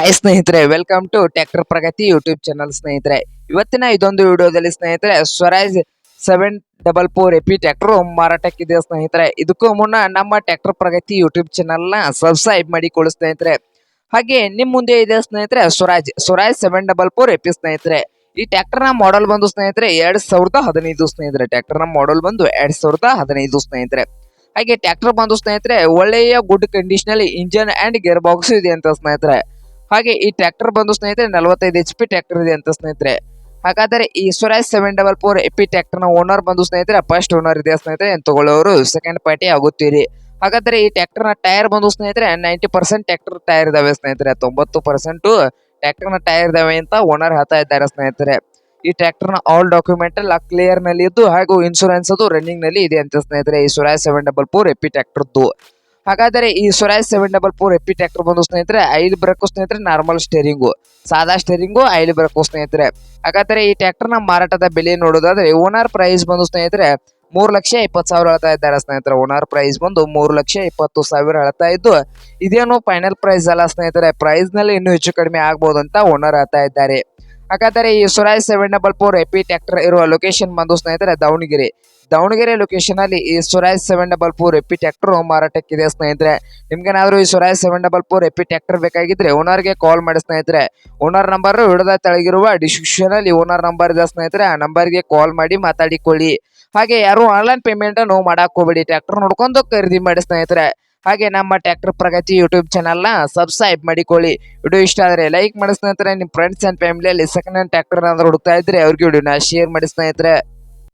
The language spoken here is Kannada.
ಹಾಯ್ ಸ್ನೇಹಿತರೆ welcome to tractor Pragati YouTube channel ಸ್ನೇಹಿತರೆ. ಇವತ್ತಿನ ಇದೊಂದು ವಿಡಿಯೋದಲ್ಲಿ ಸ್ನೇಹಿತರೆ Swaraj seven double four AP tractor ಮಾರಾಟಕ್ಕಿದೆ ಸ್ನೇಹಿತರೆ? ಇದಕ್ಕೂ ಮುನ್ನ ನಮ್ಮ ಟ್ಯಾಕ್ಟರ್ ಪ್ರಗತಿ ಯೂಟ್ಯೂಬ್ ಚಾನಲ್ನ ಸಬ್ಸ್ಕ್ರೈಬ್ ಮಾಡಿಕೊಳ್ಳಿ ಸ್ನೇಹಿತರೆ. ಹಾಗೆ ನಿಮ್ ಮುಂದೆ ಇದೆ ಸ್ನೇಹಿತರೆ Swaraj Swaraj seven double four AP ಸ್ನೇಹಿತರೆ. ಈ ಟ್ಯಾಕ್ಟರ್ನ ಮಾಡೆಲ್ ಬಂದು ಸ್ನೇಹಿತರೆ, ಎರಡ್ ಸಾವಿರದ ಹದಿನೈದು ಸ್ನೇಹಿತರೆ. ಟ್ಯಾಕ್ಟರ್ನ ಮಾಡೆಲ್ ಬಂದು ಎರಡ್ ಸಾವಿರದ ಹದಿನೈದು ಸ್ನೇಹಿತರೆ. ಹಾಗೆ ಟ್ಯಾಕ್ಟರ್ ಬಂದು ಸ್ನೇಹಿತರೆ, ಒಳ್ಳೆಯ ಗುಡ್ ಕಂಡೀಷನ್ ಅಲ್ಲಿ ಇಂಜನ್ ಅಂಡ್ ಗೇರ್ ಬಾಕ್ಸ್ ಇದೆ ಅಂತ ಸ್ನೇಹಿತರೆ. ಹಾಗೆ ಈ ಟ್ರ್ಯಾಕ್ಟರ್ ಬಂದು ಸ್ನೇಹಿತರೆ ನಲವತ್ತೈದು ಎಚ್ ಪಿ ಟ್ರ್ಯಾಕ್ಟರ್ ಇದೆ ಅಂತ ಸ್ನೇಹಿತರೆ. ಹಾಗಾದರೆ ಈ Swaraj seven double four AP ಟ್ರ್ಯಾಕ್ಟರ್ನ ಓನರ್ ಬಂದು ಸ್ನೇಹಿತರೆ ಫಸ್ಟ್ ಓನರ್ ಇದೆ ಸ್ನೇಹಿತರೆ ತಗೊಳ್ಳೋರು ಸೆಕೆಂಡ್ ಪಾರ್ಟಿ ಆಗುತ್ತೀರಿ. ಹಾಗಾದ್ರೆ ಈ ಟ್ರ್ಯಾಕ್ಟರ್ನ ಟೈರ್ ಬಂದು ಸ್ನೇಹಿತರೆ ನೈಂಟಿ ಪರ್ಸೆಂಟ್ ಟ್ರ್ಯಾಕ್ಟರ್ ಟೈರ್ ಇದಾವೆ ಸ್ನೇಹಿತರೆ, ತೊಂಬತ್ತು ಪರ್ಸೆಂಟು ಟ್ರ್ಯಾಕ್ಟರ್ನ ಟೈರ್ ಇದಾವೆ ಅಂತ ಓನರ್ ಹೇಳ್ತಾ ಇದ್ದಾರೆ ಸ್ನೇಹಿತರೆ. ಈ ಟ್ರ್ಯಾಕ್ಟರ್ನ ಆಲ್ ಡಾಕ್ಯುಮೆಂಟ್ ಎಲ್ಲ ಕ್ಲಿಯರ್ ಇದ್ದು ಹಾಗೂ ಇನ್ಶೂರೆನ್ಸ್ ಅದು ರನ್ನಿಂಗ್ನಲ್ಲಿ ಇದೆ ಅಂತ ಸ್ನೇಹಿತರೆ, ಈ Swaraj seven double four AP ಟ್ರ್ಯಾಕ್ಟರ್ದು ಹಾಗಾದರೆ ಈ Swaraj seven double four AP tractor ಬಂದು ಸ್ನೇಹಿತರೆ ಐಲ್ ಬ್ರಕು ಸ್ನೇಹಿತರೆ ನಾರ್ಮಲ್ ಸ್ಟೇರಿಂಗು ಸಾದಾ ಸ್ಟೇರಿಂಗು ಐಲ್ ಬ್ರಕು ಸ್ನೇಹಿತರೆ. ಹಾಗಾದರೆ ಈ ಟ್ಯಾಕ್ಟರ್ನ ಮಾರಾಟದ ಬೆಲೆ ನೋಡೋದಾದ್ರೆ ಓನರ್ ಪ್ರೈಸ್ ಬಂದು ಸ್ನೇಹಿತರೆ, ಮೂರು ಲಕ್ಷ ಇಪ್ಪತ್ತು ಸಾವಿರ ಹೇಳ್ತಾ ಇದ್ದಾರೆ ಸ್ನೇಹಿತರೆ. ಓನರ್ ಪ್ರೈಸ್ ಬಂದು ಮೂರು ಲಕ್ಷ ಇಪ್ಪತ್ತು ಸಾವಿರ ಹೇಳ್ತಾ ಇದ್ದು, ಇದೇನು ಫೈನಲ್ ಪ್ರೈಸ್ ಅಲ್ಲ ಸ್ನೇಹಿತರೆ. ಪ್ರೈಸ್ನಲ್ಲಿ ಇನ್ನೂ ಹೆಚ್ಚು ಕಡಿಮೆ ಆಗ್ಬೋದು ಅಂತ ಓನರ್ ಹೇಳ್ತಾ ಇದ್ದಾರೆ. ಹಾಗಾದರೆ ಈ Swaraj seven double four AP tractor ಇರುವ ಲೊಕೇಶನ್ ಬಂದು ಸ್ನೇಹಿತರೆ ದಾವಣಗೆರೆ. ದಾವಣಗೆರೆ ಲೊಕೇಶನ್ ಅಲ್ಲಿ ಈ Swaraj seven double four AP tractor ಮಾರಾಟಕ್ಕಿದೆ ಸ್ನೇಹಿತರೆ. ನಿಮ್ಗೇನಾದ್ರೂ ಈ Swaraj seven double four AP tractor ಬೇಕಾಗಿದ್ರೆ ಓನರ್ಗೆ ಕಾಲ್ ಮಾಡಿ ಸ್ನೇಹಿತರೆ. ಓನರ್ ನಂಬರ್ ಹಿಡಿದ ತೆಳಗಿರುವ ಡಿಸ್ಕ್ರಿಪ್ಷನ್ ಅಲ್ಲಿ ಓನರ್ ನಂಬರ್ ಇದೆ ಸ್ನೇಹಿತರೆ. ಆ ನಂಬರ್ಗೆ ಕಾಲ್ ಮಾಡಿ ಮಾತಾಡಿಕೊಳ್ಳಿ. ಹಾಗೆ ಯಾರು ಆನ್ಲೈನ್ ಪೇಮೆಂಟ್ ಅನ್ನು ಮಾಡಕ್ ಹೋಗ್ಬೇಡಿ. ಟ್ರ್ಯಾಕ್ಟರ್ ನೋಡ್ಕೊಂಡು ಖರೀದಿ ಮಾಡಿ ಸ್ನೇಹಿತರೆ. ಹಾಗೆ ನಮ್ಮ ಟ್ರ್ಯಾಕ್ಟರ್ ಪ್ರಗತಿ ಯೂಟ್ಯೂಬ್ ಚಾನಲ್ನ ಸಬ್ಸ್ಕ್ರೈಬ್ ಮಾಡಿಕೊಳ್ಳಿ. ವಿಡಿಯೋ ಇಷ್ಟ ಆದರೆ ಲೈಕ್ ಮಾಡಿ ಸ್ನೇಹಿತರೆ ನಿಮ್ಮ ಫ್ರೆಂಡ್ಸ್ ಅಂಡ್ ಫ್ಯಾಮಿಲಿಯಲ್ಲಿ ಸೆಕೆಂಡ್ ಹ್ಯಾಂಡ್ ಟ್ರ್ಯಾಕ್ಟರ್ ಏನಾದ್ರು ಹುಡುಕ್ತಾ ಇದ್ರೆ ಅವ್ರಿಗೆ ವಿಡಿಯೋನ ಶೇರ್ ಮಾಡಿ ಸ್ನೇಹಿತರೆ.